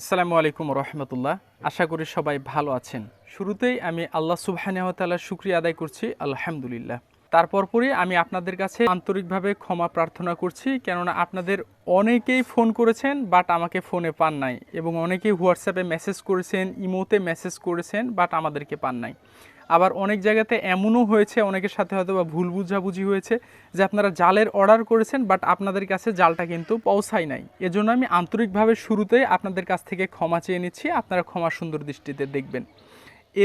আসসালামু আলাইকুম রহমতুল্লাহ। আশা করি সবাই ভালো আছেন। শুরুতেই আমি আল্লাহ সুবহানাহতালার শুক্রিয়া আদায় করছি, আলহামদুলিল্লাহ। তারপর পরই আমি আপনাদের কাছে আন্তরিকভাবে ক্ষমা প্রার্থনা করছি, কেননা আপনাদের অনেকেই ফোন করেছেন, বাট আমাকে ফোনে পান নাই, এবং অনেকেই হোয়াটসঅ্যাপে মেসেজ করেছেন, ইমোতে মেসেজ করেছেন, বাট আমাদেরকে পান নাই। আবার অনেক জায়গাতে এমনও হয়েছে, অনেকের সাথে হয়তো বা ভুল বুঝাবুঝি হয়েছে যে আপনারা জালের অর্ডার করেছেন বাট আপনাদের কাছে জালটা কিন্তু পৌঁছায় নাই। এজন্য আমি আন্তরিকভাবে শুরুতেই আপনাদের কাছ থেকে ক্ষমা চেয়ে নিচ্ছি, আপনারা ক্ষমা সুন্দর দৃষ্টিতে দেখবেন।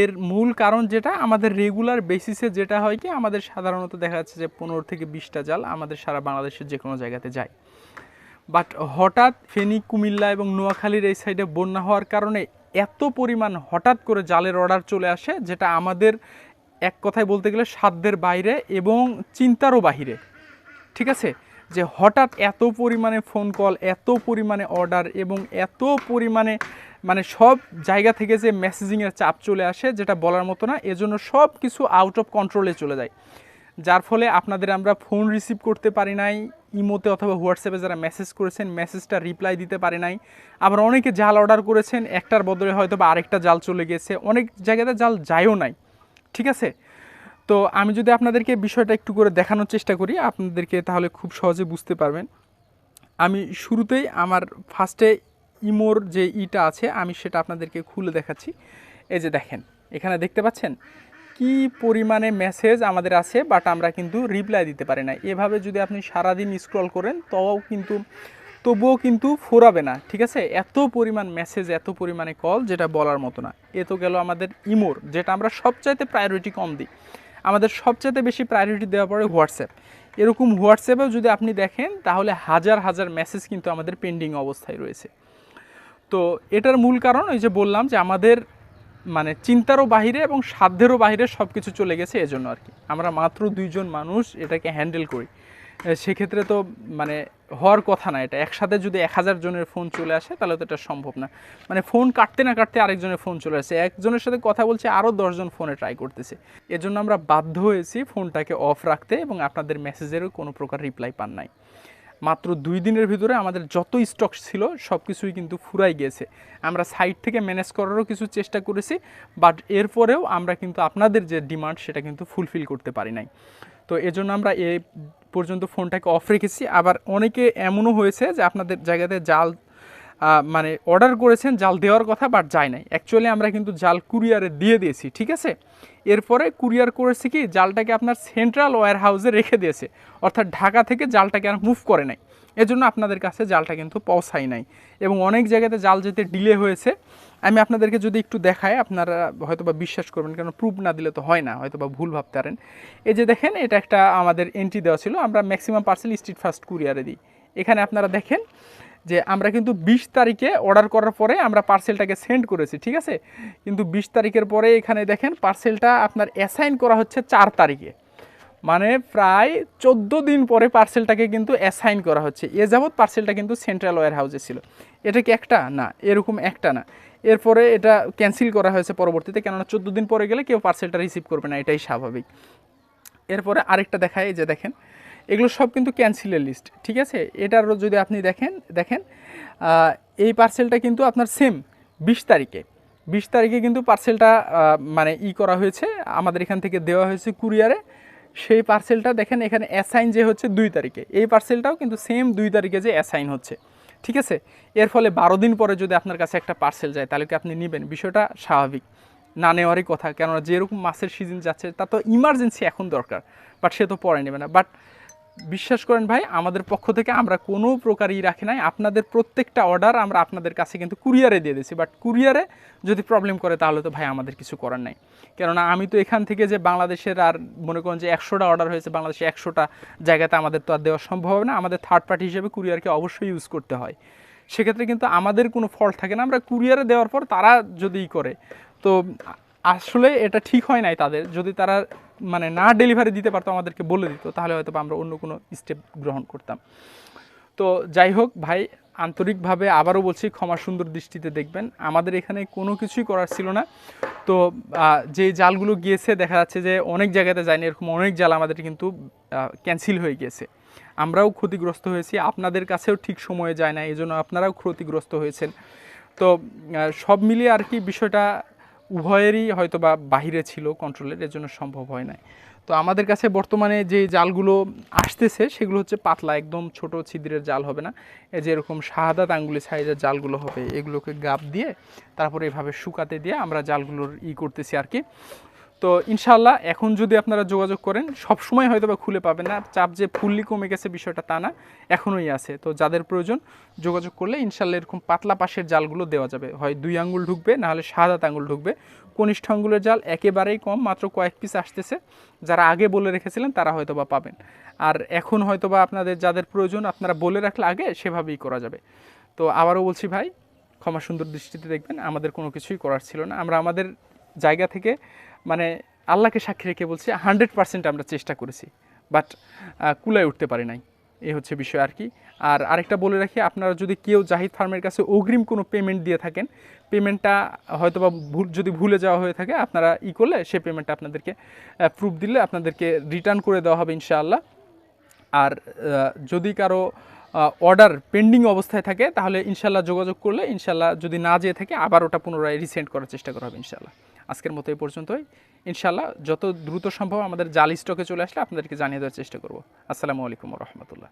এর মূল কারণ যেটা, আমাদের রেগুলার বেসিসে যেটা হয় কি, আমাদের সাধারণত দেখা যাচ্ছে যে পনেরো থেকে বিশটা জাল আমাদের সারা বাংলাদেশের যে কোনো জায়গাতে যায়। বাট হঠাৎ ফেনী, কুমিল্লা এবং নোয়াখালীর এই সাইডে বন্যা হওয়ার কারণে এত পরিমাণ হঠাৎ করে জালের অর্ডার চলে আসে, যেটা আমাদের এক কথায় বলতে গেলে সাধ্যের বাইরে এবং চিন্তারও বাহিরে। ঠিক আছে? যে হঠাৎ এত পরিমাণে ফোন কল এত পরিমাণে অর্ডার এবং এত পরিমাণে মানে সব জায়গা থেকে যে মেসেজিংয়ের চাপ চলে আসে, যেটা বলার মতো না, এজন্য সব কিছু আউট অফ কন্ট্রোলে চলে যায়। যার ফলে আপনাদের আমরা ফোন রিসিভ করতে পারি নাই ইমোতে অথবা হোয়াটসঅ্যাপে যারা মেসেজ করেছেন মেসেজটা রিপ্লাই দিতে পারে নাই। আবার অনেকে জাল অর্ডার করেছেন, একটার বদলে হয়তো বা আরেকটা জাল চলে গেছে। অনেক জায়গাতে জাল যায়ও নাই, ঠিক আছে? তো আমি যদি আপনাদেরকে বিষয়টা একটু করে দেখানোর চেষ্টা করি, আপনাদেরকে তাহলে খুব সহজে বুঝতে পারবেন। আমি শুরুতেই আমার ফার্স্টে ইমোর যে ইটা আছে, আমি সেটা আপনাদেরকে খুলে দেখাচ্ছি। এই যে দেখেন, এখানে দেখতে পাচ্ছেন? কি পরিমাণে মেসেজ আমাদের আছে বাট আমরা কিন্তু রিপ্লাই দিতে পারি না এভাবে যদি আপনি সারাদিন স্ক্রল করেন তও কিন্তু, তবুও কিন্তু ফোরাবে না, ঠিক আছে? এত পরিমাণ মেসেজ এত পরিমাণে কল যেটা বলার মতো না। এ তো গেল আমাদের ইমোর, যেটা আমরা সবচাইতে প্রায়োরিটি কম দিই। আমাদের সবচাইতে বেশি প্রায়োরিটি দেওয়া পড়ে হোয়াটসঅ্যাপ। এরকম হোয়াটসঅ্যাপেও যদি আপনি দেখেন, তাহলে হাজার হাজার মেসেজ কিন্তু আমাদের পেন্ডিং অবস্থায় রয়েছে। তো এটার মূল কারণ ওই যে বললাম যে আমাদের মানে চিন্তারও বাহিরে এবং সাধ্যেরও বাহিরে সব কিছু চলে গেছে এজন্য আর কি। আমরা মাত্র দুইজন মানুষ এটাকে হ্যান্ডেল করি। সেক্ষেত্রে তো মানে হওয়ার কথা না এটা। একসাথে যদি এক হাজার জনের ফোন চলে আসে, তাহলে তো এটা সম্ভব না। মানে ফোন কাটতে না কাটতে আরেকজনের ফোন চলে আসে। একজনের সাথে কথা বলছে আরও দশজন ফোনে ট্রাই করতেছে। এজন্য আমরা বাধ্য হয়েছি ফোনটাকে অফ রাখতে এবং আপনাদের মেসেজেরও কোনো প্রকার রিপ্লাই পান নাই। মাত্র দুই দিনের ভিতরে আমাদের যত স্টক ছিল সব কিছুই কিন্তু ফুরাই গিয়েছে আমরা সাইড থেকে ম্যানেজ করারও কিছু চেষ্টা করেছি বাট এরপরেও আমরা কিন্তু আপনাদের যে ডিমান্ড সেটা কিন্তু ফুলফিল করতে পারি নাই। তো এজন্য আমরা এ পর্যন্ত ফোনটাকে অফ রেখেছি। আবার অনেকে এমনও হয়েছে যে আপনাদের জায়গাতে জাল মানে অর্ডার করেছেন, জাল দেওয়ার কথা বাট যায় নাই। অ্যাকচুয়ালি আমরা কিন্তু জাল কুরিয়ারে দিয়ে দিয়েছি, ঠিক আছে? এরপরে কুরিয়ার করেছে কি, জালটাকে আপনার সেন্ট্রাল ওয়ার হাউসে রেখে দিয়েছে। অর্থাৎ ঢাকা থেকে জালটাকে আর মুভ করে নাই। এজন্য আপনাদের কাছে জালটা কিন্তু পৌঁছায় নাই। এবং অনেক জায়গাতে জাল যেতে ডিলে হয়েছে। আমি আপনাদেরকে যদি একটু দেখাই, আপনারা হয়তো বা বিশ্বাস করবেন কারণ প্রুফ না দিলে তো হয় না হয়তো বা ভুল ভাবতে পারেন। এই যে দেখেন, এটা একটা আমাদের এন্ট্রি দেওয়া ছিল। আমরা ম্যাক্সিমাম পার্সেল স্ট্রিট ফার্স্ট কুরিয়ারে দিই। এখানে আপনারা দেখেন যে আমরা কিন্তু বিশ তারিখে অর্ডার করার পরে আমরা পার্সেলটাকে সেন্ড করেছি, ঠিক আছে? কিন্তু বিশ তারিখের পরে এখানে দেখেন পার্সেলটা আপনার অ্যাসাইন করা হচ্ছে চার তারিখে। মানে প্রায় চোদ্দ দিন পরে পার্সেলটাকে কিন্তু অ্যাসাইন করা হচ্ছে। এ যাবৎ পার্সেলটা কিন্তু সেন্ট্রাল ওয়ার হাউসে ছিল। এটা কি একটা? না, এরকম একটা না। এরপরে এটা ক্যান্সেল করা হয়েছে পরবর্তীতে, কেননা চোদ্দ দিন পরে গেলে কেউ পার্সেলটা রিসিভ করবে না, এটাই স্বাভাবিক। এরপরে আরেকটা দেখায় যে দেখেন এগুলো সব কিন্তু ক্যান্সেলের লিস্ট ঠিক আছে? এটারও যদি আপনি দেখেন দেখেন এই পার্সেলটা কিন্তু আপনার সেম বিশ তারিখে। বিশ তারিখে কিন্তু পার্সেলটা মানে ই করা হয়েছে, আমাদের এখান থেকে দেওয়া হয়েছে কুরিয়ারে। সেই পার্সেলটা দেখেন, এখানে অ্যাসাইন যে হচ্ছে দুই তারিখে। এই পার্সেলটাও কিন্তু সেম দুই তারিখে যে অ্যাসাইন হচ্ছে, ঠিক আছে? এর ফলে বারো দিন পরে যদি আপনার কাছে একটা পার্সেল যায়, তাহলে কি আপনি নেবেন? বিষয়টা স্বাভাবিক। না নেওয়ারই কথা, কেননা যেরকম মাছের সিজন যাচ্ছে তা তো ইমার্জেন্সি এখন দরকার বাট সে তো পরে নেবে না। বাট বিশ্বাস করেন ভাই, আমাদের পক্ষ থেকে আমরা কোনো প্রকারই রাখি নাই। আপনাদের প্রত্যেকটা অর্ডার আমরা আপনাদের কাছে কিন্তু কুরিয়ারে দিয়ে দিয়েছি। বাট কুরিয়ারে যদি প্রবলেম করে, তাহলে তো ভাই আমাদের কিছু করার নাই। কেননা আমি তো এখান থেকে যে বাংলাদেশের আর মনে করেন যে একশোটা অর্ডার হয়েছে, বাংলাদেশে একশোটা জায়গাতে আমাদের তো আর দেওয়া সম্ভব হবে না। আমাদের থার্ড পার্টি হিসেবে কুরিয়ারকে অবশ্যই ইউজ করতে হয়। সেক্ষেত্রে কিন্তু আমাদের কোনো ফল্ট থাকে না। আমরা কুরিয়ারে দেওয়ার পর তারা যদি করে, তো আসলে এটা ঠিক হয় নাই তাদের। যদি তারা মানে না ডেলিভারি দিতে পারতো, আমাদেরকে বলে দিত, তাহলে হয়তো আমরা অন্য কোনো স্টেপ গ্রহণ করতাম। তো যাই হোক, ভাই, আন্তরিকভাবে আবারও বলছি, ক্ষমা সুন্দর দৃষ্টিতে দেখবেন। আমাদের এখানে কোনো কিছুই করার ছিল না। তো যে জালগুলো গিয়েছে, দেখা যাচ্ছে যে অনেক জায়গাতে যায়নি, এরকম অনেক জাল আমাদের কিন্তু ক্যান্সেল হয়ে গিয়েছে। আমরাও ক্ষতিগ্রস্ত হয়েছি, আপনাদের কাছেও ঠিক সময়ে যায় না এই জন্য আপনারাও ক্ষতিগ্রস্ত হয়েছেন। তো সব মিলিয়ে আর কি বিষয়টা উভয়েরই হয়তো বা বাহিরে ছিল কন্ট্রোলের এর জন্য সম্ভব হয় নাই। তো আমাদের কাছে বর্তমানে যে জালগুলো আসতেছে, সেগুলো হচ্ছে পাতলা, একদম ছোট ছিদ্রের জাল হবে না। এই যে এরকম শাহাদাত আঙ্গুলি সাইজের জালগুলো হবে, এগুলোকে গাপ দিয়ে, তারপরে এভাবে শুকাতে দিয়ে আমরা জালগুলোর ই করতেছি আর কি। তো ইনশাল্লাহ এখন যদি আপনারা যোগাযোগ করেন সব সময় হয়তো বা খুলে পাবেন না। চাপ যে ফুললি কমে গেছে বিষয়টা তা না, এখনোই আছে। তো যাদের প্রয়োজন যোগাযোগ করলে ইনশাল্লাহ এরকম পাতলা পাশের জালগুলো দেওয়া যাবে। হয় দুই আঙ্গুল ঢুকবে, নাহলে সাদাত আঙ্গুল ঢুকবে। কনিষ্ঠ আঙ্গুলের জাল একেবারেই কম, মাত্র কয়েক পিস আসতেছে। যারা আগে বলে রেখেছিলেন তারা হয়তো বা পাবেন। আর এখন হয়তো বা আপনাদের যাদের প্রয়োজন, আপনারা বলে রাখলে আগে সেভাবেই করা যাবে। তো আবারও বলছি ভাই ক্ষমা সুন্দর দৃষ্টিতে দেখবেন, আমাদের কোনো কিছুই করার ছিল না। আমরা আমাদের জায়গা থেকে মানে আল্লাহকে সাক্ষী রেখে বলছি, হান্ড্রেড পার্সেন্ট আমরা চেষ্টা করেছি, বাট কুলায় উঠতে পারি নাই। এ হচ্ছে বিষয় আর কি। আর আরেকটা বলে রাখি, আপনারা যদি কেউ জাহিদ ফার্মের কাছে অগ্রিম কোনো পেমেন্ট দিয়ে থাকেন পেমেন্টটা হয়তো বা ভুল, যদি ভুলে যাওয়া হয়ে থাকে, আপনারা ই করলে সে পেমেন্টটা আপনাদেরকে প্রুফ দিলে আপনাদেরকে রিটার্ন করে দেওয়া হবে ইনশাআল্লাহ। আর যদি কারও অর্ডার পেন্ডিং অবস্থায় থাকে, তাহলে ইনশাল্লাহ যোগাযোগ করলে ইনশাল্লাহ যদি না যেয়ে থাকে, আবার ওটা পুনরায় রিসেন্ড করার চেষ্টা করা হবে ইনশাল্লাহ আজকের মতো এই পর্যন্তই। ইনশাল্লাহ যত দ্রুত সম্ভব আমাদের জাল স্টকে চলে আসলে আপনাদেরকে জানিয়ে দেওয়ার চেষ্টা করব। আসসালামু আলাইকুম রহমতুল্লাহ।